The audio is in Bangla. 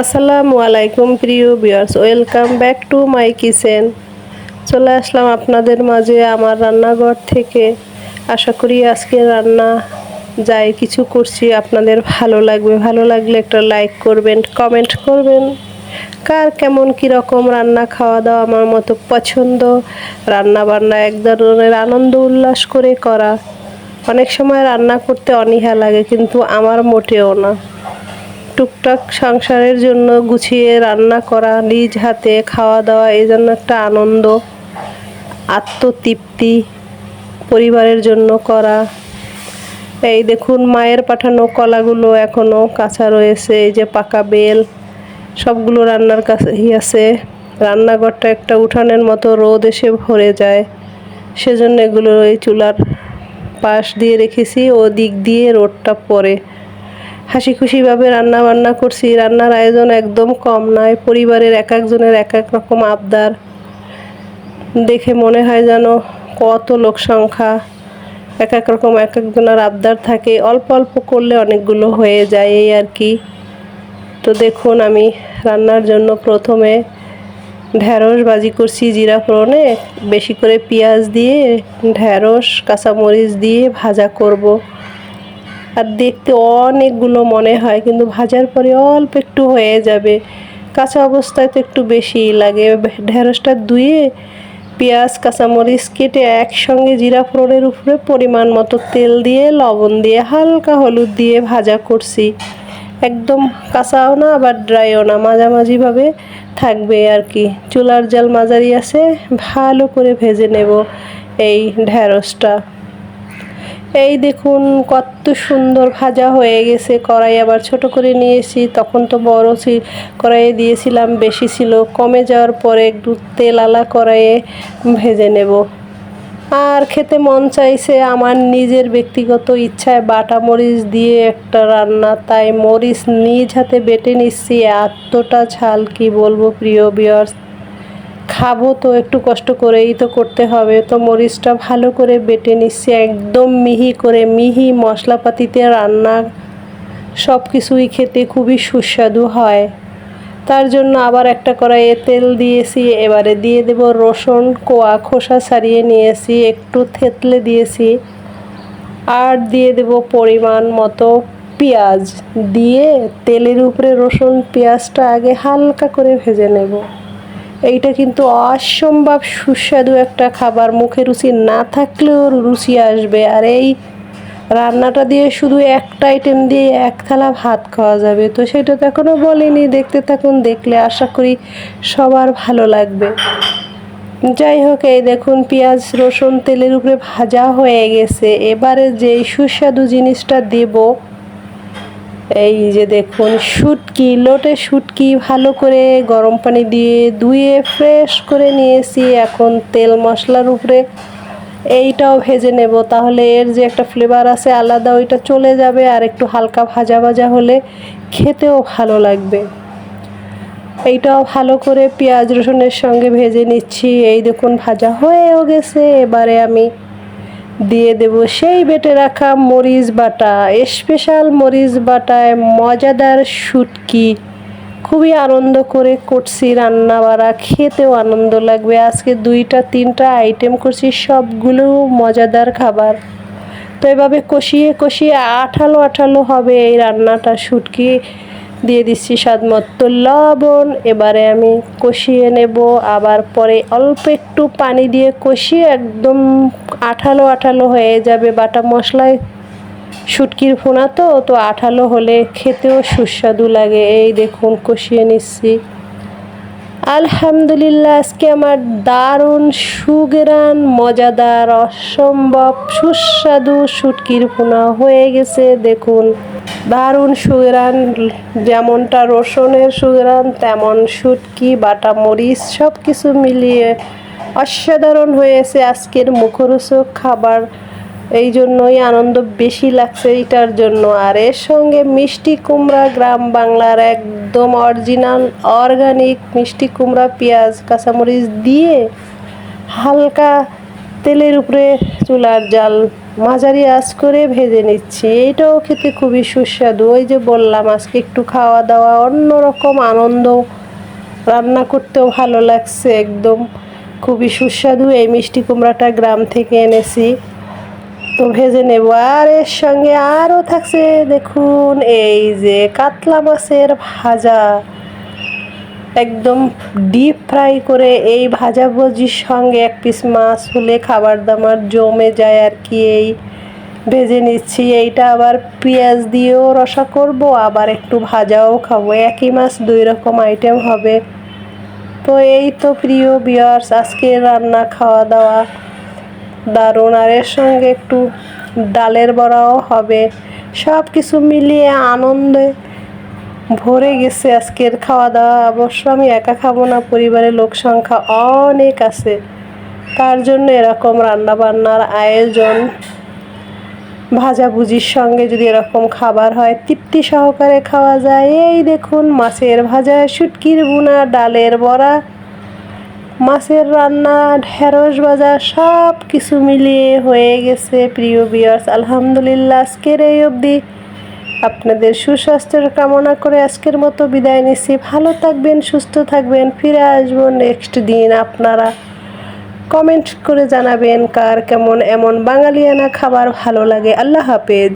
আসসালামু আলাইকুম প্রিয় viewers, welcome back to my kitchen. চলে আসলাম আপনাদের মাঝে আমার রান্নাঘর থেকে। আশা করি আজকে রান্না যাই কিছু করছি, আপনাদের ভালো লাগবে। ভালো লাগলে একটা লাইক করবেন, কমেন্ট করবেন। কার কেমন কীরকম রান্না, খাওয়া দাওয়া আমার মতো পছন্দ রান্না বান্না এক ধরনের আনন্দ উল্লাস করে করা। অনেক সময় রান্না করতে অনীহা লাগে, কিন্তু আমার মোটেও না। টুকটাক সংসারের জন্য গুছিয়ে রান্না করা, নিজ হাতে খাওয়া দাওয়া, এই জন্য একটা আনন্দ, আত্মতৃপ্তি পরিবারের জন্য করা। এই দেখুন, মায়ের পাঠানো কলাগুলো এখনও কাঁচা রয়েছে, এই যে পাকা বেল, সবগুলো রান্নার কাছেই আছে। রান্নাঘরটা একটা উঠানের মতো রোদ এসে ভরে যায়। সেজন্য এগুলো এই চুলার পাশ দিয়ে রেখেছি ও দিক দিয়ে রোদটা পড়ে। হাসি খুশিভাবে রান্না বান্না করছি। রান্নার আয়োজন একদম কম নয়, পরিবারের এক একজনের এক এক রকম আবদার। দেখে মনে হয় যেন কত লোক সংখ্যা, এক এক রকম এক একজনের আবদার থাকে। অল্প অল্প করলে অনেকগুলো হয়ে যায় এই আর কি। তো দেখুন, আমি রান্নার জন্য প্রথমে ঢ্যাঁড়স বাজি করছি জিরা ফোড়নে, বেশি করে পেঁয়াজ দিয়ে ঢ্যাঁড়স কাঁচামরিচ দিয়ে ভাজা করব। আর দেখতে অনেকগুলো মনে হয়, কিন্তু ভাজার পরে অল্প একটু হয়ে যাবে। কাঁচা অবস্থায় তো একটু বেশিই লাগে। ঢেঁড়সটা ধুয়ে পেঁয়াজ, কাঁচামরিচ কেটে একসঙ্গে জিরা ফোড়নের উপরে পরিমাণ মতো তেল দিয়ে, লবণ দিয়ে, হালকা হলুদ দিয়ে ভাজা করছি। একদম কাঁচাও না, আবার ড্রাইও না। মাঝামাঝিভাবে থাকবে আর কি। চুলার জাল মাঝারি আছে, ভালো করে ভেজে নেব এই ঢ্যাঁড়সটা এই দেখুন, কত সুন্দর ভাজা হয়ে গেছে। কড়াই আবার ছোট করে নিয়েছি। তখন তো বড় কড়াইয়ে দিয়েছিলাম, বেশি ছিল। কমে যাওয়ার পরে একটু তেল আলা কড়াইয়ে ভেজে নেব। আর খেতে মন চাইছে আমার নিজের ব্যক্তিগত ইচ্ছায় বাটা মরিচ দিয়ে একটা রান্না। তাই মরিচ নিজ হাতে বেটে নিচ্ছি। এতটা ঝাল কি বলব প্রিয় বিয়ার্স খাব তো, একটু কষ্ট করেই তো করতে হবে। তো মরিচটা ভালো করে বেটে নিচ্ছি, একদম মিহি করে, মিহি মশলাপাতিতে রান্না সব কিছুই খেতে খুবই সুস্বাদু হয়। তার জন্য আবার একটা কড়াইয়ে তেল দিয়েছি, এবারে দিয়ে দেব রসুন, কোয়া, খোসা ছাড়িয়ে নিয়েছি, একটু থেতলে দিয়েছি। আর দিয়ে দেব পরিমাণ মতো পেঁয়াজ। দিয়ে তেলের উপরে রসুন, পেঁয়াজটা আগে হালকা করে ভেজে নেব। এইটা কিন্তু অসম্ভব সুস্বাদু একটা খাবার। মুখে রুচি না থাকলেও রুচি আসবে। আর এই রান্নাটা দিয়ে শুধু একটা আইটেম দিয়ে এক থালা ভাত খাওয়া যাবে। তো সেটা তো এখনও বলিনি। দেখতে থাকুন, দেখলে আশা করি সবার ভালো লাগবে। যাই হোক, এই দেখুন, পেঁয়াজ, রসুন তেলের উপরে ভাজা হয়ে গেছে। এবারে যেই সুস্বাদু জিনিসটা দেবো এই যে দেখুন, শুটকি, লোটে শুটকি ভালো করে গরম পানি দিয়ে ধুয়ে ফ্রেশ করে নিয়েছি। এখন তেল মশলার উপরে এইটাও ভেজে নেব। তাহলে এর যে একটা ফ্লেভার আছে আলাদা, ওইটা চলে যাবে আর একটু হালকা ভাজা ভাজা হলে খেতেও ভালো লাগবে। এইটাও ভালো করে পেঁয়াজ রসুনের সঙ্গে ভেজে নিচ্ছি। এই দেখুন, ভাজা হয়েও গেছে। এবারে আমি দিয়ে দেব সেই বেটে রাখা মরিচ বাটা স্পেশাল মরিচ বাটায় মজাদার শুটকি। খুবই আনন্দ করে করছি রান্না বাড়া খেতেও আনন্দ লাগবে। আজকে দুইটা, তিনটা আইটেম করছি, সবগুলো মজাদার খাবার। তো এভাবে কষিয়ে কষিয়ে আঠালো আঠালো হবে এই রান্নাটা, শুটকি দিয়ে দিচ্ছি স্বাদ মতো লবণ। এবারে আমি কষিয়ে নেব, আবার পরে অল্প একটু পানি দিয়ে কষিয়ে একদম আঠালো আঠালো হয়ে যাবে বাটা মশলায়। শুটকির ফোনা তো তো আঠালো হলে খেতেও সুস্বাদু লাগে। এই দেখুন, কষিয়ে নিচ্ছি। আলহামদুলিল্লাহ, আজকে আমার দারুণ সুগেরান, মজাদার, অসম্ভব, সুস্বাদু শুটকির পোনা হয়ে গেছে। দেখুন, দারুণ সুগেরান, যেমনটা রসুনের সুগেরান, তেমন শুটকি, বাটা মরিচ সব কিছু মিলিয়ে অসাধারণ হয়েছে আজকের মুখরোচক খাবার। এই জন্যই আনন্দ বেশি লাগছে এইটার জন্য। আর এর সঙ্গে মিষ্টি কুমড়া গ্রাম বাংলার একদম অরিজিনাল অর্গানিক মিষ্টি কুমড়া, পেঁয়াজ, কাঁচামরিচ দিয়ে হালকা তেলের উপরে চুলার জাল মাঝারি আঁচ করে ভেজে নিচ্ছি। এইটাও খেতে খুবই সুস্বাদু। ওই যে বললাম, আজকে একটু খাওয়া দাওয়া অন্যরকম আনন্দ। রান্না করতেও ভালো লাগছে একদম। খুবই সুস্বাদু এই মিষ্টি কুমড়াটা গ্রাম থেকে এনেছি। তো ভেজে নেব। আর এর সঙ্গে আরও থাকছে, দেখুন, এই যে কাতলা মাছের ভাজা। একদম ডিপ ফ্রাই করে এই ভাজা ভুজির সঙ্গে এক পিস মাছ হলে খাবার দাবার জমে যায় আর কি এই। ভেজে নিচ্ছি। এইটা আবার পেঁয়াজ দিয়েও রসা করব, আবার একটু ভাজাও খাব। একই মাছ দুই রকম আইটেম হবে। তো এই তো প্রিয় বিয়ার্স আজকে রান্না খাওয়া দাওয়া দারুণ। আর এর সঙ্গে একটু ডালের বড়াও হবে। সব কিছু মিলিয়ে আনন্দে ভরে গেছে আজকের খাওয়া দাওয়া। অবশ্য আমি একা খাব না, পরিবারের লোক সংখ্যা অনেক আছে। তার জন্য এরকম রান্না বান্নার আয়োজন ভাজাভুজির সঙ্গে যদি এরকম খাবার হয়, তৃপ্তি সহকারে খাওয়া যায়। এই দেখুন, মাছের ভাজা, শুটকির বুনা ডালের বড়া, মাছের রান্না, ঢেঁড়স ভাজা সব কিছু মিলিয়ে হয়ে গেছে প্রিয় বিয়ার্স আলহামদুলিল্লাহ, আজকের এই অবধি। আপনাদের সুস্বাস্থ্যের কামনা করে আজকের মতো বিদায় নিচ্ছি। ভালো থাকবেন, সুস্থ থাকবেন, ফিরে আসব নেক্সট দিন আপনারা। কমেন্ট করে জানাবেন কার কেমন এমন বাঙালিয়ানা খাবার ভালো লাগে। আল্লাহ হাফেজ।